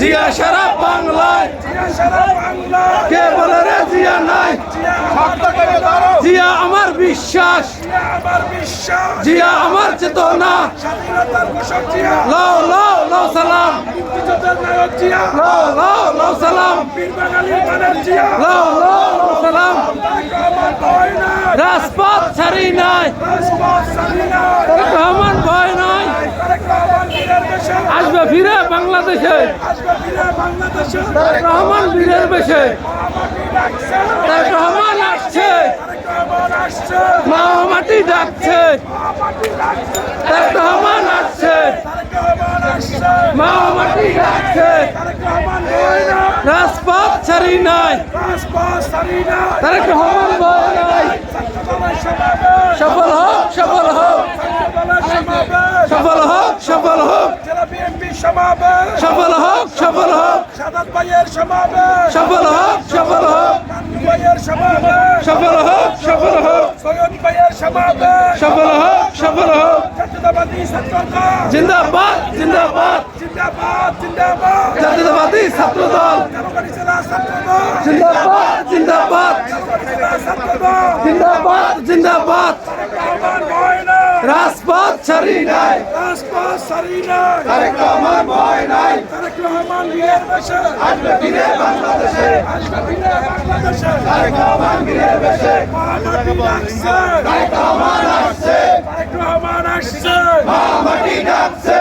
জিয়া সারা বাংলায়। কে বলে রে জিয়া নাই? জিয়া আমার বিশ্বাস। জিয়া আমার চেতনা। লাও লাও লাও সালাম। লাও লাও রাজপথ ছাড়ি নাই। রহমান ভয় নাই। আসবে ফিরে বাংলাদেশে। রহমান বীরের বেশে। রহমান আসছে। মা মাটি ডাকছে রহমান আসছে। মা মাটি ডাকছে তারেক রহমান ভয় নাই রাজপথ ছাড়ি নাই। তারেক রহমান ভয় নাই? সফল হোক সফল হোক। সফল হোক সফল হোক। সফল হোক সফল হোক। সফল হোক সফল হোক। সফল হোক সফল হোক। সফল হোক সফল হোক। জিন্দাবাদ জিন্দাবাদ। জিন্দাবাদ জিন্দাবাদ। জাতীয়তাবাদী ছাত্রদল। কারোবাড়ি জেলা ছাত্রদল। জিন্দাবাদ জিন্দাবাদ। ছাত্রদল। জিন্দাবাদ জিন্দাবাদ। রহমান ভয় নাই। রাজপথ ছাড়ি নাই। রাজপথ ছাড়ি নাই। তারেক রহমান ভয় নাই। তারেক রহমান বীরের বেশে। আসবে ফিরে বাংলাদেশে। আসবে ফিরে বাংলাদেশে। তারেক রহমান বীরের বেশে। মামাটি ডাকছে। তারেক রহমান আসছে। তারেক রহমান আসছে। মাটি ডাকছে।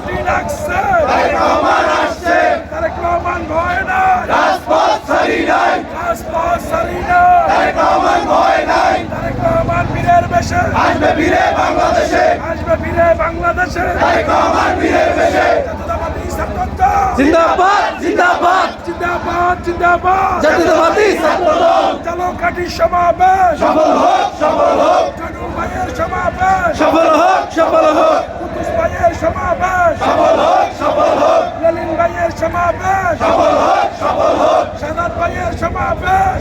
মামাটি ডাকছে তারেক রহমান আসছে। তারেক রহমান ভয় নাই। রাজপথ ছাড়ি নাই রাজপথ ছাড়ি নাই। তারেক রহমান ভয় নাই তারেক রহমান বীরের বেশে। আসবে ফিরে বাংলাদেশে। আসবে ফিরে বাংলাদেশে তারেক রহমান বীরের বেশে জিন্দাবাদ জিন্দাবাদ। জিন্দাবাদ জিন্দাবাদ। জাতীয়তাবাদী ছাত্রদল চালকাঠি সমাবেশ। সফল হোক সফল হোক। ভাইয়ের সমাবেশ। সফল হোক সফল হোক। সমাবেশ। সফল হোক সফল হোক। লেলিন ভাইয়ের সমাবেশ। সফল হোক সফল হোক। সাদাত ভাইয়ের সমাবেশ।